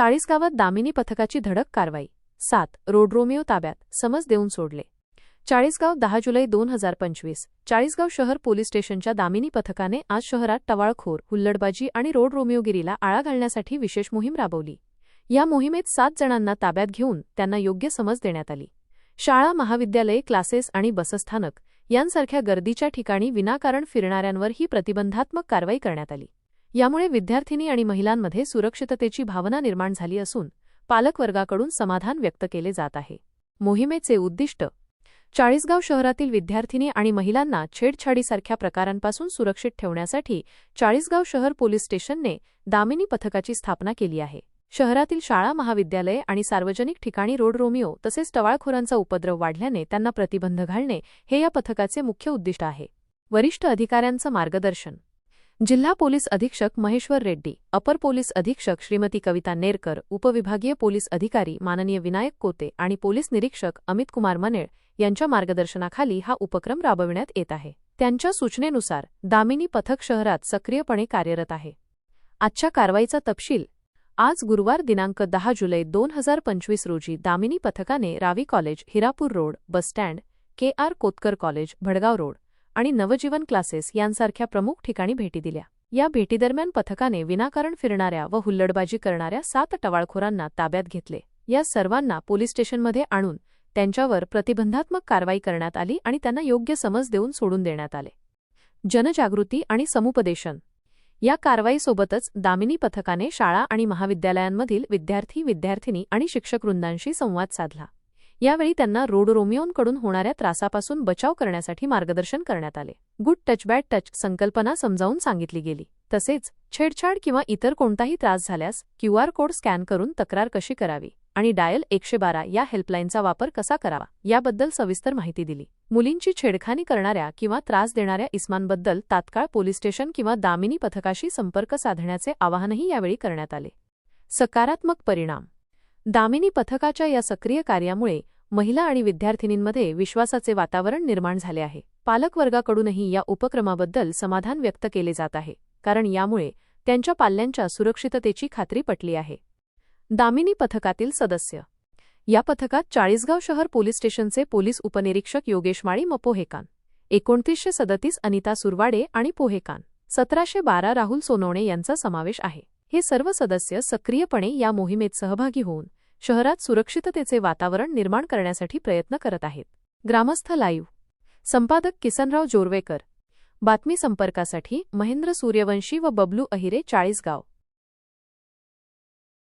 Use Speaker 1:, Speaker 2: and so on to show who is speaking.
Speaker 1: चाळीसगावात दामिनी पथकाची धडक कारवाई. सात. रोड रोमिओ ताब्यात. समज देऊन सोडले. चाळीसगाव दहा जुलै दोन हजार पंचवीस. चाळीसगाव शहर पोलीस स्टेशनच्या दामिनी पथकाने आज शहरात टवाळखोर हुल्लडबाजी आणि रोड रोमिओगिरीला आळा घालण्यासाठी विशेष मोहीम राबवली. या मोहिमेत सात जणांना ताब्यात घेऊन त्यांना योग्य समज देण्यात आली. शाळा महाविद्यालये क्लासेस आणि बसस्थानक यांसारख्या गर्दीच्या ठिकाणी विनाकारण फिरणाऱ्यांवर ही प्रतिबंधात्मक कारवाई करण्यात आली. यामुळे विद्यार्थिनी आणि महिलांमध्ये सुरक्षिततेची भावना निर्माण झाली असून पालकवर्गाकडून समाधान व्यक्त केले जात आहे. मोहिमेचे उद्दिष्ट चाळीसगाव शहरातील विद्यार्थिनी आणि महिलांना छेडछाडीसारख्या प्रकारांपासून सुरक्षित ठेवण्यासाठी चाळीसगाव शहर पोलीस स्टेशनने दामिनी पथकाची स्थापना केली आहे. शहरातील शाळा महाविद्यालये आणि सार्वजनिक ठिकाणी रोड रोमिओ तसेच टवाळखोरांचा उपद्रव वाढल्याने त्यांना प्रतिबंध घालणे हे या पथकाचे मुख्य उद्दिष्ट आहे. वरिष्ठ अधिकाऱ्यांचं मार्गदर्शन जिल्हा पोलीस अधीक्षक महेश्वर रेड्डी अपर पोलीस अधीक्षक श्रीमती कविता नेरकर उपविभागीय पोलीस अधिकारी माननीय विनायक कोते आणि पोलीस निरीक्षक अमित कुमार मनेळ यांच्या मार्गदर्शनाखाली हा उपक्रम राबविण्यात येत आहे. त्यांच्या सूचनेनुसार दामिनी पथक शहरात सक्रियपणे कार्यरत आहे. आजच्या कारवाईचा तपशील आज गुरुवार दिनांक दहा जुलै दोन हजार पंचवीस रोजी दामिनी पथकाने Ravi college Hirapur road bus stand K R Kotkar college Bhadgaon road आणि नवजीवन क्लासेस यांसारख्या प्रमुख ठिकाणी भेटी दिल्या. या भेटीदरम्यान पथकाने विनाकारण फिरणाऱ्या व हुल्लडबाजी करणाऱ्या सात टवाळखोरांना ताब्यात घेतले. या सर्वांना पोलीस स्टेशनमध्ये आणून त्यांच्यावर प्रतिबंधात्मक कारवाई करण्यात आली आणि त्यांना योग्य समज देऊन सोडून देण्यात आले. जनजागृती आणि समुपदेशन. या कारवाईसोबतच दामिनी पथकाने शाळा आणि महाविद्यालयांमधील विद्यार्थी विद्यार्थिनी आणि शिक्षकवृंदांशी संवाद साधला. यावेळी त्यांना रोड रोमिओंकडून होणाऱ्या त्रासापासून बचाव करण्यासाठी मार्गदर्शन करण्यात आले. गुड टच बॅड टच संकल्पना समजावून सांगितली गेली. तसेच छेडछाड किंवा इतर कोणताही त्रास झाल्यास क्यूआर कोड स्कॅन करून तक्रार कशी करावी आणि डायल एकशे बारा या हेल्पलाईनचा वापर कसा करावा याबद्दल सविस्तर माहिती दिली. मुलींची छेडखानी करणाऱ्या किंवा त्रास देणाऱ्या इस्मांबद्दल तात्काळ पोलीस स्टेशन किंवा दामिनी पथकाशी संपर्क साधण्याचे आवाहनही यावेळी करण्यात आले. सकारात्मक परिणाम दामिनी पथकाच्या या सक्रिय कार्यामुळे महिला आणि विद्यार्थिनींमध्ये विश्वासाचे वातावरण निर्माण झाले आहे. पालकवर्गाकडूनही या उपक्रमाबद्दल समाधान व्यक्त केले जात आहे कारण यामुळे त्यांच्या पाल्यांच्या सुरक्षिततेची खात्री पटली आहे. दामिनी पथकातील सदस्य. या पथकात चाळीसगाव शहर पोलीस स्टेशनचे पोलीस उपनिरीक्षक योगेश मपोहेकान पोहेकान एकोणतीसशे सदतीस अनिता सुरवाडे आणि पोहेकान सतराशे बारा राहुल सोनवणे यांचा समावेश आहे. हे सर्व सदस्य सक्रियपणे या मोहिमेत सहभागी होऊन शहरात सुरक्षिततेचे वातावरण निर्माण करण्यासाठी प्रयत्न करत आहेत. ग्रामस्थ लाईव्ह. संपादक किसनराव जोरवेकर. बातमी संपर्कासाठी महेंद्र सूर्यवंशी व बबलू अहिरे चाळीसगाव.